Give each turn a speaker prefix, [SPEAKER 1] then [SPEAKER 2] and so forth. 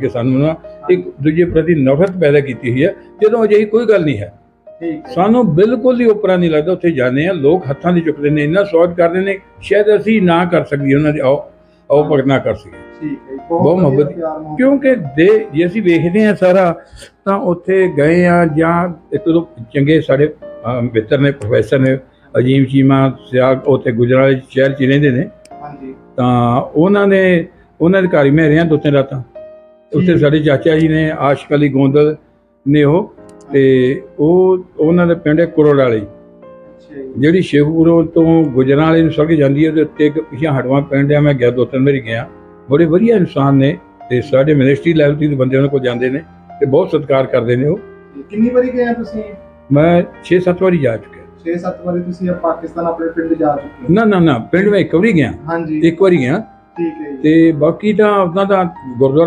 [SPEAKER 1] ਕਿ ਸਾਨੂੰ ਨਾ ਇੱਕ ਦੂਜੇ ਪ੍ਰਤੀ ਨਫ਼ਰਤ ਪੈਦਾ ਕੀਤੀ ਹੋਈ ਹੈ ਜਦੋਂ ਅਜਿਹੀ ਕੋਈ ਗੱਲ ਨਹੀਂ ਹੈ। ਸਾਨੂੰ ਬਿਲਕੁਲ ਹੀ ਉਪਰਾ ਨਹੀਂ ਲੱਗਦਾ ਉੱਥੇ ਜਾਂਦੇ ਆ ਲੋਕ ਹੱਥਾਂ ਦੀ ਚੁੱਕਦੇ ਨੇ ਇੰਨਾ ਸਵਾਗਤ ਕਰਦੇ ਨੇ ਸ਼ਾਇਦ ਅਸੀਂ ਨਾ ਕਰ ਸਕੀਏ ਉਹਨਾਂ ਦੇ ਆਓ ਆਓ ਭਗਤ ਨਾ ਕਰ ਸਕੀਏ।
[SPEAKER 2] ਠੀਕ ਹੈ ਜੀ,
[SPEAKER 1] ਬਹੁਤ ਮੁਹੱਬਤ- ਕਿਉਂਕਿ ਦੇ ਜੇ ਅਸੀਂ ਵੇਖਦੇ ਆ ਸਾਰਾ ਤਾਂ ਉੱਥੇ ਗਏ ਆ ਜਾਂ ਇੱਕ ਦੋ ਚੰਗੇ ਸਾਡੇ ਮਿੱਤਰ ਨੇ ਪ੍ਰੋਫੈਸਰ ਨੇ ਅਜੀਮ ਚੀਮਾ ਸਿਆਗ ਉੱਥੇ ਗੁਜਰਾਤ ਸ਼ਹਿਰ ਚ ਰਹਿੰਦੇ ਨੇ।
[SPEAKER 2] ਹਾਂਜੀ।
[SPEAKER 1] ਤਾਂ ਉਹਨਾਂ ਨੇ ਉਹਨਾਂ ਦੇ ਘਰ ਹੀ ਮੈਂ ਰਿਹਾ ਦੋ ਤਿੰਨ ਰਾਤਾਂ। ਉੱਥੇ। ਸਾਡੇ ਚਾਚਾ ਜੀ ਨੇ ਆਸ਼ਕ ਅਲੀ ਗੋਂਦਲ ਨੇ ਉਹ ਤੇ ਉਹ ਉਹਨਾਂ ਦੇ ਪਿੰਡ ਹੈ ਕੁਰੋੜ ਵਾਲੀ। ਜਿਹੜੀ ਸ਼ੇਖਪੁਰੋਂ ਤੋਂ ਗੁਜਰਾਂ ਵਾਲੇ ਨੂੰ ਸੜਕ ਜਾਂਦੀ ਹੈ ਉਹਦੇ ਉੱਤੇ ਇੱਕ ਪਿਛਾ ਹਟਵਾ ਪਿੰਡ ਆ ਮੈਂ ਗਿਆ ਦੋ ਤਿੰਨ ਵਾਰੀ ਗਿਆ। ਬੜੇ ਵਧੀਆ ਇਨਸਾਨ ਨੇ ਤੇ ਸਾਡੇ ਮਿਨਿਸਟਰੀ ਲੈਵਲ ਤੇ ਬੰਦੇ ਉਹਨਾਂ ਕੋਲ ਜਾਂਦੇ ਨੇ ਤੇ ਬਹੁਤ ਸਤਿਕਾਰ ਕਰਦੇ ਨੇ ਉਹ।
[SPEAKER 2] ਕਿੰਨੀ ਵਾਰੀ ਗਏ ਆ ਤੁਸੀਂ?
[SPEAKER 1] ਮੈਂ 6-7 ਵਾਰੀ ਜਾ ਚੁੱਕਿਆ।
[SPEAKER 2] 6-7 ਵਾਰੀ ਤੁਸੀਂ ਪਾਕਿਸਤਾਨ ਆਪਣੇ ਪਿੰਡ ਜਾ ਚੁੱਕੇ ਹੋ?
[SPEAKER 1] ਨਾ ਨਾ ਨਾ ਪਿੰਡ ਮੈਂ ਇੱਕ ਵਾਰੀ ਗਿਆ।
[SPEAKER 2] ਹਾਂਜੀ।
[SPEAKER 1] ਇੱਕ ਵਾਰੀ ਗਿਆ।
[SPEAKER 2] ਠੀਕ ਹੈ
[SPEAKER 1] ਤੇ ਬਾਕੀ ਤਾਂ ਆਪਣਾ ਤਾਂ ਗੁਰਦੁਆਰਾ